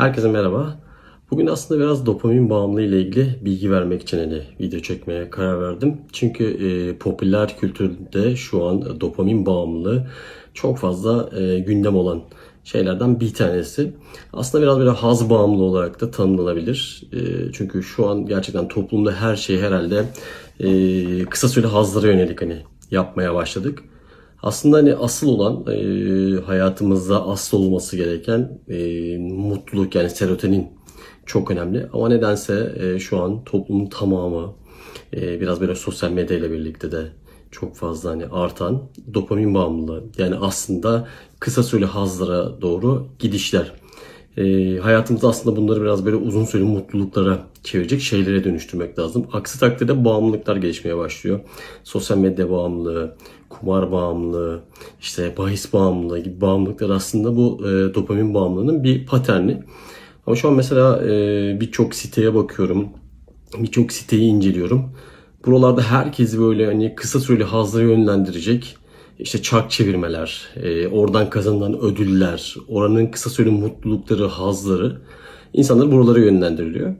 Herkese merhaba. Bugün aslında biraz dopamin bağımlılığı ile ilgili bilgi vermek için hani video çekmeye karar verdim. Çünkü e, popüler kültürde şu an dopamin bağımlılığı çok fazla e, gündem olan şeylerden bir tanesi. Aslında biraz böyle haz bağımlı olarak da tanımlanabilir. E, çünkü şu an gerçekten toplumda her şey herhalde e, kısa süreli hazlara yönelik hani yapmaya başladık. Aslında hani asıl olan e, hayatımızda asıl olması gereken e, mutluluk yani serotonin çok önemli. Ama nedense e, şu an toplumun tamamı e, biraz böyle sosyal medya ile birlikte de çok fazla hani artan dopamin bağımlılığı. Yani aslında kısa süreli hazlara doğru gidişler. E, hayatımızda aslında bunları biraz böyle uzun süreli mutluluklara çevirecek şeylere dönüştürmek lazım. Aksi takdirde bağımlılıklar gelişmeye başlıyor. Sosyal medya bağımlılığı, kumar bağımlılığı, işte bahis bağımlılığı gibi bağımlılıklar aslında bu e, dopamin bağımlılığının bir paterni. Ama şu an mesela e, birçok siteye bakıyorum, birçok siteyi inceliyorum. Buralarda herkesi böyle hani kısa süreli hazlara yönlendirecek işte çark çevirmeler, e, oradan kazanılan ödüller, oranın kısa süreli mutlulukları, hazları insanlar buralara yönlendiriliyor.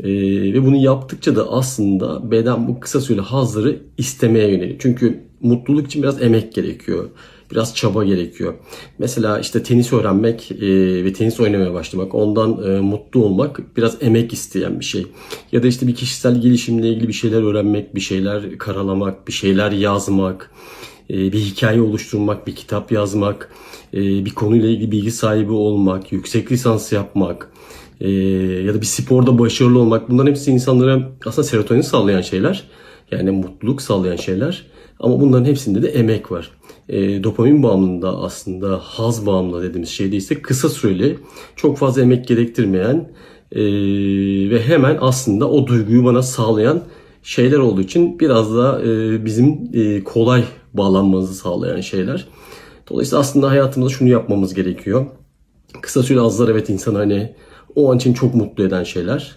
E, ve bunu yaptıkça da aslında beden bu kısa süreli hazları istemeye yöneliyor. Çünkü mutluluk için biraz emek gerekiyor. Biraz çaba gerekiyor. Mesela işte tenis öğrenmek e, ve tenis oynamaya başlamak, ondan e, mutlu olmak biraz emek isteyen bir şey. Ya da işte bir kişisel gelişimle ilgili bir şeyler öğrenmek, bir şeyler karalamak, bir şeyler yazmak, bir hikaye oluşturmak, bir kitap yazmak, e, bir konuyla ilgili bilgi sahibi olmak, yüksek lisans yapmak e, ya da bir sporda başarılı olmak bunların hepsi insanlara aslında serotonin sağlayan şeyler. Yani mutluluk sağlayan şeyler. Ama bunların hepsinde de emek var. E, dopamin bağımlılığında aslında haz bağımlılığı dediğimiz şeyde ise kısa süreli, çok fazla emek gerektirmeyen e, ve hemen aslında o duyguyu bana sağlayan şeyler olduğu için biraz da e, bizim e, kolay bağlanmamızı sağlayan şeyler. Dolayısıyla aslında hayatımızda şunu yapmamız gerekiyor. Kısa süreli hazlar evet insanı hani o an için çok mutlu eden şeyler.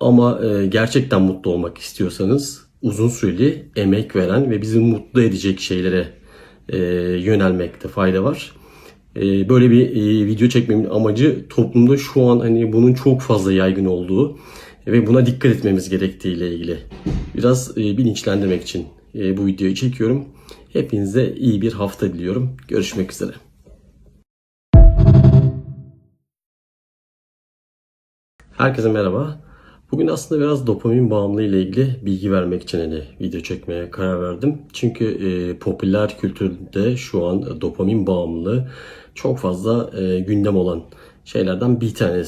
Ama e, gerçekten mutlu olmak istiyorsanız uzun süreli emek veren ve bizi mutlu edecek şeylere yönelmekte fayda var. Böyle bir video çekmemin amacı toplumda şu an hani bunun çok fazla yaygın olduğu ve buna dikkat etmemiz gerektiği ile ilgili biraz e, bilinçlendirmek için e, bu videoyu çekiyorum. Hepinize iyi bir hafta diliyorum. Görüşmek üzere. Herkese merhaba. Bugün aslında biraz dopamin bağımlılığı ile ilgili bilgi vermek için hani video çekmeye karar verdim. Çünkü e, popüler kültürde şu an dopamin bağımlılığı çok fazla e, gündem olan şeylerden bir tanesi.